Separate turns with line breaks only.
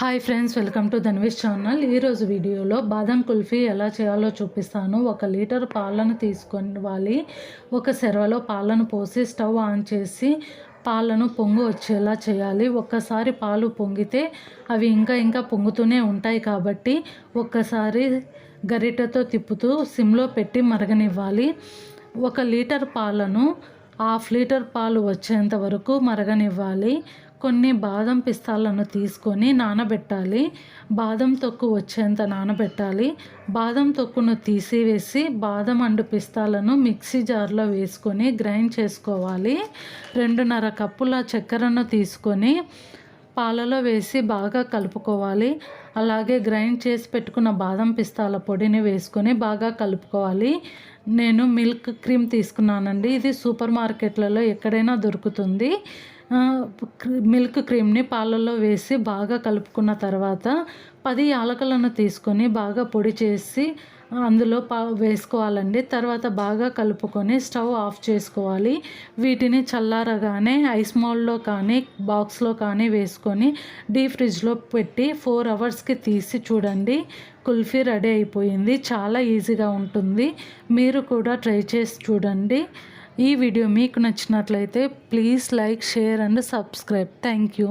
Hi friends welcome to Dhanvish channel ఈరోజు వీడియోలో బాదం కుల్ఫీ ఎలా చేయాలో చూపిస్తాను. ఒక లీటర్ పాలను తీసుకోవాలి ఒక సెరవలో పాలను పోసి స్టవ్ ఆన్ చేసి పాలను పొంగు వచ్చేలా చేయాలి. ఒక్కసారి పాలు పొంగితే అవి ఇంకా ఇంకా పొంగుతూనే ఉంటాయి కాబట్టి ఒక్కసారి గరిటెతో తిప్పుతూ సిమ్లో పెట్టి మరగనివ్వాలి. ఒక లీటర్ పాలను హాఫ్ లీటర్ పాలు వచ్చేంత వరకు మరగనివ్వాలి. కొన్ని బాదం పిస్తాలను తీసుకొని నానబెట్టాలి. బాదం తొక్కు వచ్చేంత నానబెట్టాలి. బాదం తొక్కును తీసివేసి బాదం అండు పిస్తాలను మిక్సీ జార్లో వేసుకొని గ్రైండ్ చేసుకోవాలి. రెండున్నర కప్పుల చక్కెరను తీసుకొని పాలలో వేసి బాగా కలుపుకోవాలి. అలాగే గ్రైండ్ చేసి పెట్టుకున్న బాదం పిస్తాల పొడిని వేసుకొని బాగా కలుపుకోవాలి. నేను మిల్క్ క్రీమ్ తీసుకున్నానండి. ఇది సూపర్ మార్కెట్లలో ఎక్కడైనా దొరుకుతుంది. మిల్క్ క్రీమ్ని పాలల్లో వేసి బాగా కలుపుకున్న తర్వాత పది యాలకలను తీసుకొని బాగా పొడి చేసి అందులో పా వేసుకోవాలండి. తర్వాత బాగా కలుపుకొని స్టవ్ ఆఫ్ చేసుకోవాలి. వీటిని చల్లారగానే ఐస్ మోల్డ్లో కానీ బాక్స్లో కానీ వేసుకొని డీప్ ఫ్రిడ్జ్లో పెట్టి ఫోర్ అవర్స్కి తీసి చూడండి. కుల్ఫీ రెడీ అయిపోయింది. చాలా ఈజీగా ఉంటుంది. మీరు కూడా ట్రై చేసి చూడండి. ఈ వీడియో మీకు నచ్చినట్లయితే please like share and subscribe. Thank you.